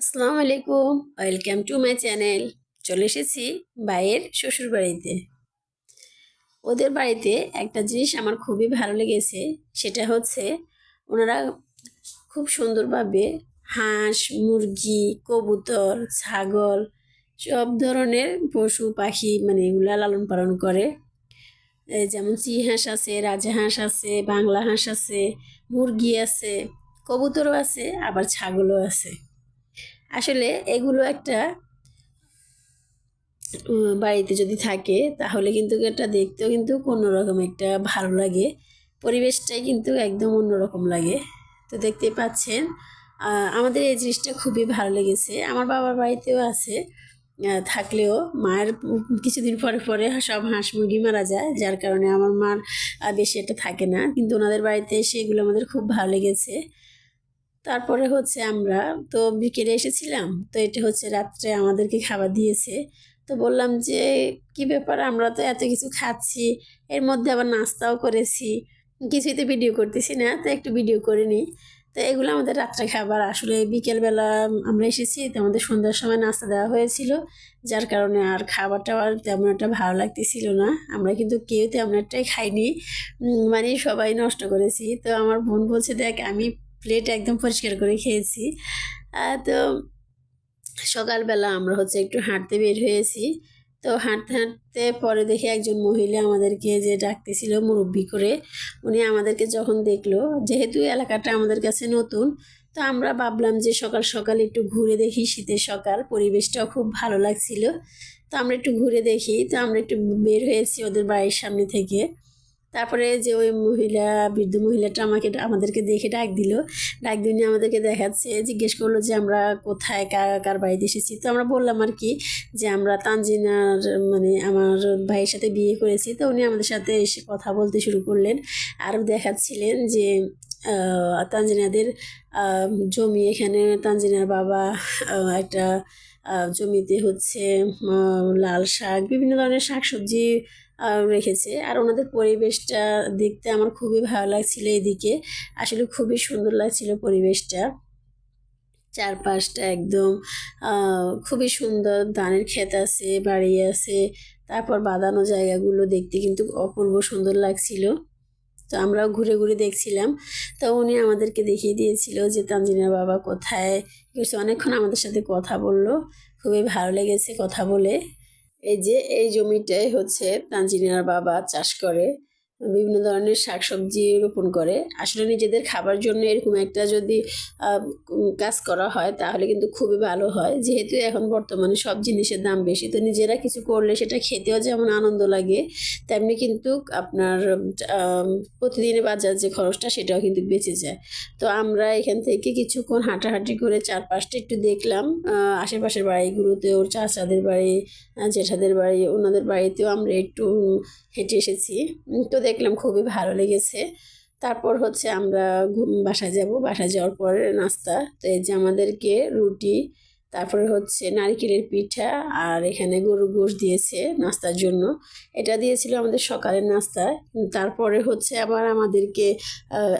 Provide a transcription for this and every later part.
আসসালামু আলাইকুম। Welcome to my channel চলে এসেছি বাইয়ের শ্বশুর বাড়িতে ওদের বাড়িতে একটা জিনিস আমার খুবই ভালো লেগেছে, সেটা হচ্ছে ওনারা খুব সুন্দরভাবে হাঁস, মুরগি, কবুতর, ছাগল, সব ধরনের পশু, পাখি মানে এগুলা লালন পালন করে। যেমন হাঁস আছে রাজহাঁস আছে, বাংলা হাঁস আছে, মুরগি আছে, কবুতরও আছে, আবার ছাগলও আছে। আসলে এগুলো একটা বাড়িতে যদি থাকে, তাহলে কিন্তু এটা দেখতেও কিন্তু অন্যরকম একটা ভালো লাগে। পরিবেশটাই কিন্তু একদম অন্যরকম লাগে। তো দেখতে পাচ্ছেন আমাদের এই জিনিসটা খুবই ভালো লেগেছে। আমার বাবার বাড়িতেও আছে থাকলেও মায়ের কিছুদিন পরে পরে সব হাঁস মুরগি মারা যায়, যার কারণে আমার মার বেশি একটা থাকে না। কিন্তু ওনাদের বাড়িতে এসে এগুলো আমাদের খুব ভালো লেগেছে। তারপরে হচ্ছে আমরা তো বিকেলে এসেছিলাম, তো এটা হচ্ছে রাত্রে আমাদেরকে খাবার দিয়েছে। তো বললাম যে, কি ব্যাপার? আমরা তো এত কিছু খাচ্ছি, এর মধ্যে আবার নাস্তাও করেছি। কিছুই তো ভিডিও করতেছি না, তো একটু ভিডিও করে নিই। তো এগুলো আমাদের রাত্রে খাবার। আসলে বিকেলবেলা আমরা এসেছি, তো আমাদের সন্ধ্যার সময় নাস্তা দেওয়া হয়েছিল, যার কারণে আর খাবারটা আর তেমন একটা ভালো লাগতেছিল না। আমরা কিন্তু কেউ তেমন একটাই খাইনি। মানে সবাই নষ্ট করেছি। তো আমার বোন বলছে, দেখ, আমি প্লেট একদম পরিষ্কার করে খেয়েছি। তো সকালবেলা আমরা হচ্ছে একটু হাঁটতে বের হয়েছি। তো হাঁটতে হাঁটতে পরে দেখি একজন মহিলা আমাদেরকে যে ডাকতেছিল মুরব্বি করে, উনি আমাদেরকে যখন দেখল, যেহেতু এলাকাটা আমাদের কাছে নতুন, তো আমরা ভাবলাম যে সকাল সকাল একটু ঘুরে দেখি, শীতের সকাল, পরিবেশটাও খুব ভালো লাগছিল। তো আমরা একটু ঘুরে দেখি, তো আমরা একটু বের হয়েছি ওদের বাড়ির সামনে থেকে। তারপরে যে ওই মহিলা, বৃদ্ধ মহিলাটা আমাকে আমাদেরকে দেখে ডাক দিল। ডাক দিয়ে আমাদেরকে দেখাচ্ছে, জিজ্ঞেস করল যে আমরা কোথায়, কার কার বাড়িতে এসেছি। তো আমরা বললাম আর কি যে আমরা তানজিনার মানে আমার ভাইয়ের সাথে বিয়ে করেছি। তো উনি আমাদের সাথে এসে কথা বলতে শুরু করলেন আরও দেখাচ্ছিলেন যে তানজিনাদের জমি এখানে তানজিনার বাবা একটা জমিতে হচ্ছে লাল শাক, বিভিন্ন ধরনের শাকসবজি রেখেছে। আর ওনাদের পরিবেশটা দেখতে আমার খুবই ভালো লাগছিল এদিকে। আসলে খুবই সুন্দর লাগছিল পরিবেশটা। চারপাশটা একদম খুবই সুন্দর। ধানের ক্ষেত আছে, বাড়ি আছে, তারপর বাঁধানো জায়গাগুলো দেখতে কিন্তু অপূর্ব সুন্দর লাগছিল। তো আমরাও ঘুরে ঘুরে দেখছিলাম। তো উনি আমাদেরকে দেখিয়ে দিয়েছিল যে, তানজিনার বাবা কোথায়? অনেকক্ষণ আমাদের সাথে কথা বলল। খুবই ভালো লেগেছে কথা বলে। এই যে এই জমিটাই হচ্ছে তানজিনার বাবা চাষ করে। বিভিন্ন ধরনের শাকসবজি রোপণ করে। আসলে নিজেদের খাবার জন্য এরকম একটা যদি কাজ করা হয়, তাহলে কিন্তু খুবই ভালো হয়। যেহেতু এখন বর্তমানে সব জিনিসের দাম বেশি, তো নিজেরা কিছু করলে সেটা খেতেও যেমন আনন্দ লাগে, তেমনি কিন্তু আপনার প্রতিদিনের বাজার যে খরচটা, সেটাও কিন্তু বেঁচে যায়। তো আমরা এখান থেকে কিছুক্ষণ হাঁটাহাঁটি করে চারপাশটা একটু দেখলাম। আশেপাশের বাড়িগুলোতে ওর চাচাদের বাড়ি জেঠাদের বাড়ি, ওনাদের বাড়িতেও আমরা একটু হেঁটে এসেছি। তো দেখলাম খুবই ভালো লেগেছে। তারপর হচ্ছে আমরা বাসায় যাব। বাসায় যাওয়ার পরে নাস্তা। তো এই যে আমাদেরকে রুটি তারপরে হচ্ছে নারকেলের পিঠা আর এখানে গরুর গোশ দিয়েছে নাস্তার জন্য। এটা দিয়েছিল আমাদের সকালের নাস্তা। উম, তারপরে হচ্ছে আবার আমাদেরকে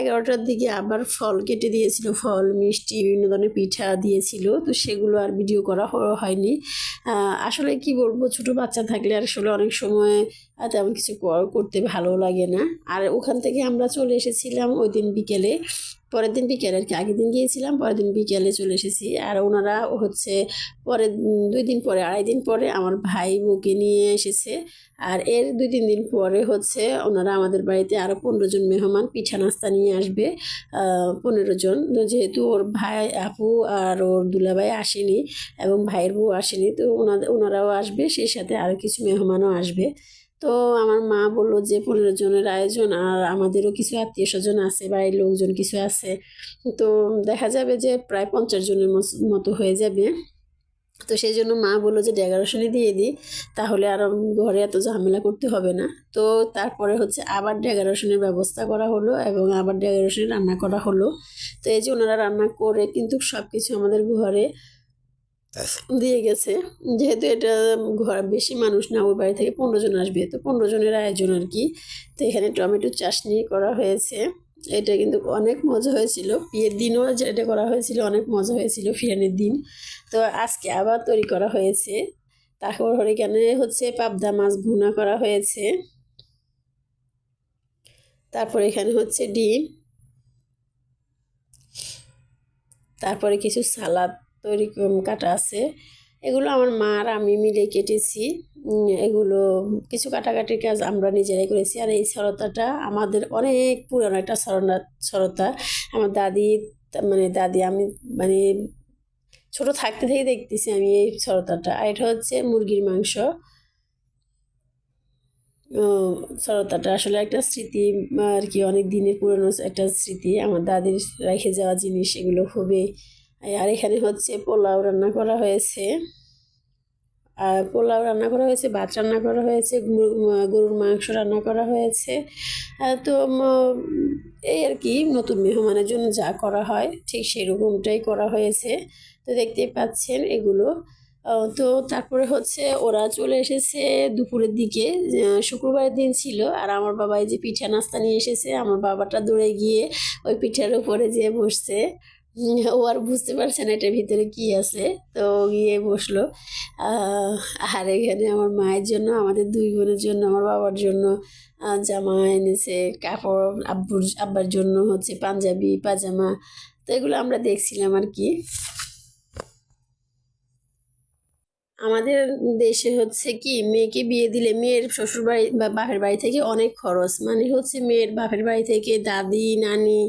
এগারোটার দিকে আবার ফল কেটে দিয়েছিল। ফল মিষ্টি বিভিন্ন ধরনের পিঠা দিয়েছিল। তো সেগুলো আর ভিডিও করা হয়নি। আসলে কি বলব ছোট বাচ্চা থাকলে আসলে অনেক সময় তেমন কিছু করতে ভালো লাগে না। আর ওখান থেকে আমরা চলে এসেছিলাম ওই দিন বিকেলে। পরের দিন বিকেলে আর কি, আগের দিন গিয়েছিলাম, পরের দিন বিকেলে চলে এসেছি। আর ওনারা হচ্ছে পরে দুই দিন পরে, আড়াই দিন পরে আমার ভাই বউকে নিয়ে এসেছে। আর এর দুই, তিন দিন পরে হচ্ছে ওনারা আমাদের বাড়িতে আরও পনেরো জন মেহমান পিঠা নাস্তা নিয়ে আসবে। পনেরো জন। যেহেতু ওর ভাই, আপু আর ওর দুলাভাই আসেনি এবং ভাইয়ের বউ আসেনি, তো ওনাদের ওনারাও আসবে, সেই সাথে আরও কিছু মেহমানও আসবে। তো আমার মা বলল যে পনেরো জনের আয়োজন আর আমাদেরও কিছু আত্মীয় স্বজন আছে, বাড়ির লোকজন কিছু আছে। তো দেখা যাবে যে প্রায় পঞ্চাশ জনের মতো হয়ে যাবে। তো সেই জন্য মা বলল যে ডেকোরেশনই দিয়ে দিই, তাহলে আর ঘরে এত ঝামেলা করতে হবে না। তো তারপরে হচ্ছে আবার ডেকোরেশনের ব্যবস্থা করা হলো এবং আবার ডেকোরেশন রান্না করা হলো। তো এই যে ওনারা রান্না করে কিন্তু সব কিছু আমাদের ঘরে দিয়ে গেছে। যেহেতু এটা ঘর বেশি মানুষ না ওই বাড়ি থেকে পনেরো জন আসবে। তো পনেরো জনের আয়োজন আর কি। তো এখানে টমেটো চাটনি করা হয়েছে। এটা কিন্তু অনেক মজা হয়েছিল। বিয়ের দিনও যেটা করা হয়েছিল, অনেক মজা হয়েছিল ফিরানির দিন। তো আজকে আবার তৈরি করা হয়েছে। তারপর এখানে হচ্ছে পাবদা মাছ ভুনা করা হয়েছে। তারপর এখানে হচ্ছে ডিম। তারপরে কিছু সালাদ তৈরি কাটা আছে। এগুলো আমার মা আর আমি মিলে কেটেছি। এগুলো কিছু কাটাকাটির কাজ আমরা নিজেরাই করেছি। আর এই সরতাটা আমাদের অনেক পুরানো একটা সরনা, সরতা। আমার দাদি মানে দাদি আমি মানে ছোট থাকতে থেকে দেখতেছি আমি এই সরতাটা। আর এটা হচ্ছে মুরগির মাংস। সরতাটা আসলে একটা স্মৃতি, আর কি, অনেক দিনের পুরনো একটা স্মৃতি। আমার দাদির রেখে যাওয়া জিনিস, এগুলো খুবই আর এখানে হচ্ছে পোলাও রান্না করা হয়েছে। আর পোলাও রান্না করা হয়েছে, ভাত রান্না করা হয়েছে, গরু- গরুর মাংস রান্না করা হয়েছে। তো এই আর কি, নতুন মেহমানের জন্য যা করা হয়, ঠিক সেরকমটাই করা হয়েছে। তো দেখতেই পাচ্ছেন এগুলো। তো তারপরে হচ্ছে ওরা চলে এসেছে দুপুরের দিকে শুক্রবারের দিন ছিল। আর আমার বাবা এই যে পিঠা নাস্তা নিয়ে এসেছে, আমার বাবাটা দৌড়ে গিয়ে ওই পিঠার উপরে যেয়ে বসছে। ও আর বুঝতে পারছে না এটার ভিতরে কি আছে। তো গিয়ে বসল। আর এখানে আমার মায়ের জন্য, আমাদের দুই বোনের জন্য, আমার বাবার জন্য জামা এনেছে, কাপড়, আব্বুর, আব্বার জন্য হচ্ছে পাঞ্জাবি, পাজামা। তো এগুলো আমরা দেখছিলাম আর কি। আমাদের দেশে হচ্ছে কি, মেয়েকে বিয়ে দিলে মেয়ের শ্বশুর বাড়ি বা বাপের বাড়ি থেকে অনেক খরচ। মানে হচ্ছে মেয়ের বাপের বাড়ি থেকে দাদি, নানি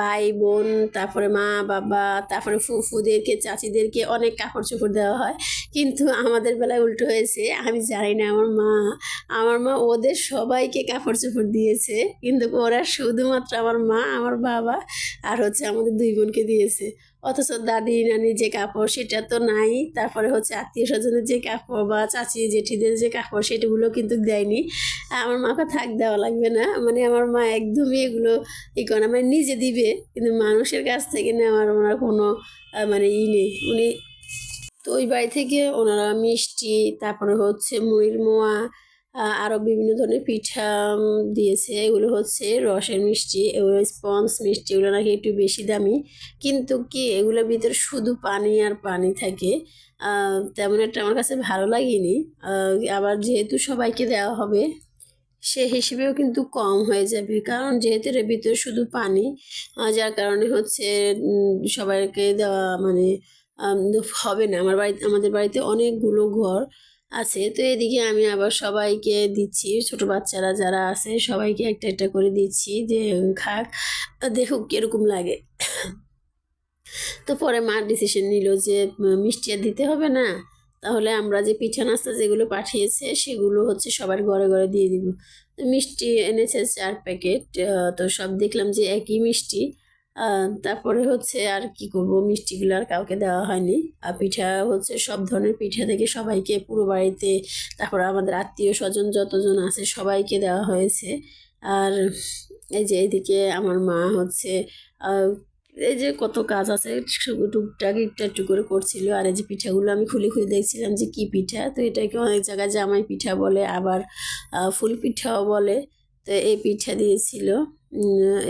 ভাই, বোন, তারপরে মা, বাবা, তারপরে ফুফুদেরকে, চাচিদেরকে অনেক কাপড় চোপড় দেওয়া হয়। কিন্তু আমাদের বেলায় উল্টো হয়েছে, আমি জানি না আমার মা আমার মা ওদের সবাইকে কাপড় চোপড় দিয়েছে। কিন্তু ওরা শুধুমাত্র আমার মা, আমার বাবা আর হচ্ছে আমাদের দুই বোনকে দিয়েছে। অথচ দাদি নানির যে কাপড় সেটা তো নাই। তারপরে হচ্ছে আত্মীয় স্বজনের যে কাপড় বা চাচি, জেঠিদের যে কাপড় সেটাগুলো কিন্তু দেয়নি। আমার মাকে থাক দেওয়া লাগবে না। মানে আমার মা একদমই এগুলো ই করে না। মানে নিজে দিবে, কিন্তু মানুষের কাছ থেকে নেওয়ার ওনার কোনো মানে ই নেই। উনি তো ওই বাড়ি থেকে ওনারা মিষ্টি, তারপরে হচ্ছে মুড়ির মোয়া আরও বিভিন্ন ধরনের পিঠা দিয়েছে। এগুলো হচ্ছে রসের মিষ্টি, এগুলো স্পঞ্জ মিষ্টি, এগুলো নাকি একটু বেশি দামি। কিন্তু কি, এগুলোর ভিতরে শুধু পানি আর পানি থাকে। তেমন একটা আমার কাছে ভালো লাগেনি। আবার যেহেতু সবাইকে দেওয়া হবে, সে হিসেবেও কিন্তু কম হয়ে যাবে। কারণ যেহেতু এর ভিতরে শুধু পানি যার কারণে হচ্ছে সবাইকে দেওয়া মানে হবে না। আমার বাড়িতে, আমাদের বাড়িতে অনেকগুলো ঘর আছে। তো এদিকে আমি আবার সবাইকে দিচ্ছি, ছোট বাচ্চারা যারা আছে, সবাইকে একটা একটা করে দিচ্ছি যে খাক, দেখুক কীরকম লাগে। তো পরে মা ডিসিশন নিল যে মিষ্টি আর দিতে হবে না। তাহলে আমরা যে পিঠা নাস্তা যেগুলো পাঠিয়েছে, সেগুলো হচ্ছে সবার ঘরে ঘরে দিয়ে দিব। মিষ্টি এনেছে চার প্যাকেট তো সব দেখলাম যে একই মিষ্টি। তারপরে হচ্ছে আর কি করব? মিষ্টিগুলো আর কাউকে দেওয়া হয়নি। আর পিঠা হচ্ছে সব ধরনের পিঠা থেকে সবাইকে পুরো বাড়িতে, তারপর আমাদের আত্মীয় স্বজন যতজন আছে সবাইকে দেওয়া হয়েছে। আর এই যে এদিকে আমার মা হচ্ছে এই যে কত কাজ আছে টুকটাক একটু একটু করে করছিল। আর এই যে পিঠাগুলো আমি খুলে খুলে দেখছিলাম যে কি পিঠা, তো এটাকে অনেক জায়গায় জামাই পিঠা বলে, আবার ফুল পিঠাও বলে। তো এই পিঠা দিয়েছিল।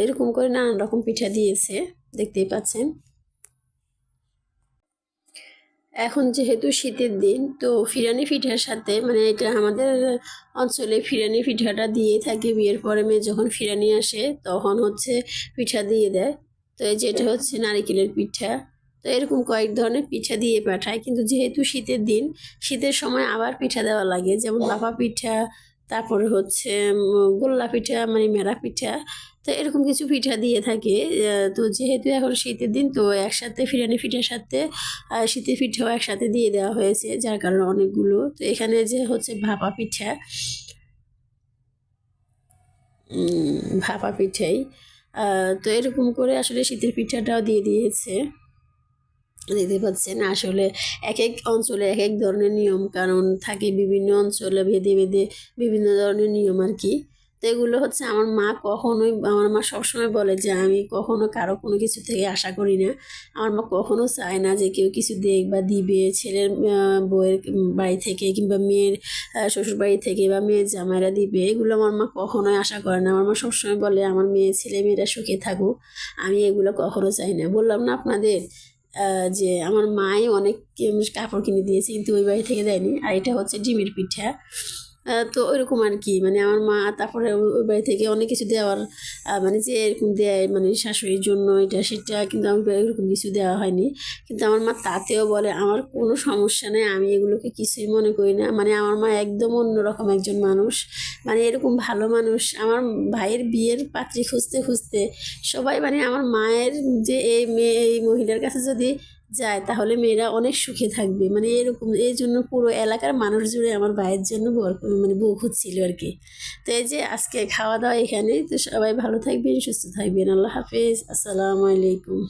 এরকম করে নানান রকম পিঠা দিয়েছে, দেখতেই পাচ্ছেন। এখন যেহেতু শীতের দিন, তো ফিরানি পিঠার সাথে মানে এটা আমাদের অঞ্চলে ফিরানি পিঠাটা দিয়ে থাকে বিয়ের পরে, মেয়ে যখন ফিরানি আসে, তখন হচ্ছে পিঠা দিয়ে দেয়। তো এই যেটা হচ্ছে নারিকেলের পিঠা। তো এরকম কয়েক ধরনের পিঠা দিয়ে পাঠায়, কিন্তু যেহেতু শীতের দিন, শীতের সময় আবার পিঠা দেওয়া লাগে। যেমন বাফা পিঠা তারপরে হচ্ছে গোল্লা পিঠা মানে মেরা পিঠা। তো এরকম কিছু পিঠা দিয়ে থাকে। তো যেহেতু এখন শীতের দিন, তো একসাথে ফিরানি পিঠার সাথে শীতের পিঠাও একসাথে দিয়ে দেওয়া হয়েছে, যার কারণে অনেকগুলো। তো এখানে যে হচ্ছে ভাপা পিঠা ভাপা পিঠাই তো এরকম করে আসলে শীতের পিঠাটাও দিয়ে দিয়েছে। দেখতে পাচ্ছেন আসলে এক এক অঞ্চলে এক এক ধরনের নিয়ম কানুন থাকে, বিভিন্ন অঞ্চলে ভেদে ভেদে বিভিন্ন ধরনের নিয়ম আর কি। তো এগুলো হচ্ছে আমার মা কখনোই, আমার মা সবসময় বলে যে আমি কখনো কারও কোনো কিছু থেকে আশা করি না। আমার মা কখনো চায় না যে কেউ কিছু দেখ বা দিবে। ছেলের বউয়ের বাড়ি থেকে কিংবা মেয়ের শ্বশুর বাড়ি থেকে বা মেয়ের জামাইরা দিবে, এগুলো আমার মা কখনোই আশা করে না। আমার মা সবসময় বলে, আমার মেয়ে, ছেলে, মেয়েরা সুখে থাকুক। আমি এগুলো কখনো চাই না। বললাম, না, আপনাদের যে আমার মাই অনেক কাপড় কিনে দিয়েছে, কিন্তু ওই বাড়ি থেকে দেয়নি। আর এটা হচ্ছে ডিমের পিঠা। তো ওইরকম আর কি মানে আমার মা তারপরে ওই বাড়ি থেকে অনেক কিছু দেওয়ার মানে যে এরকম দেয় মানে শাশুড়ির জন্য এটা সেটা কিন্তু আমি এরকম কিছু দেওয়া হয়নি। কিন্তু আমার মা তাতেও বলে, আমার কোনো সমস্যা নেই, আমি এগুলোকে কিছুই মনে করি না। মানে আমার মা একদম অন্যরকম একজন মানুষ। মানে এরকম ভালো মানুষ। আমার ভাইয়ের বিয়ের পাত্রী খুঁজতে খুঁজতে সবাই মানে আমার মায়ের যে এই মেয়ে, এই মহিলার কাছে যদি যায়, তাহলে মেয়েরা অনেক সুখে থাকবে। মানে এরকম, এই জন্য পুরো এলাকার মানুষ জুড়ে আমার ভাইয়ের জন্য মানে বউ খুঁজছিল আর কি। তো এই যে আজকে খাওয়া দাওয়া এখানে তো সবাই ভালো থাকবেন, সুস্থ থাকবেন। আল্লাহ হাফিজ। আসসালামু আলাইকুম।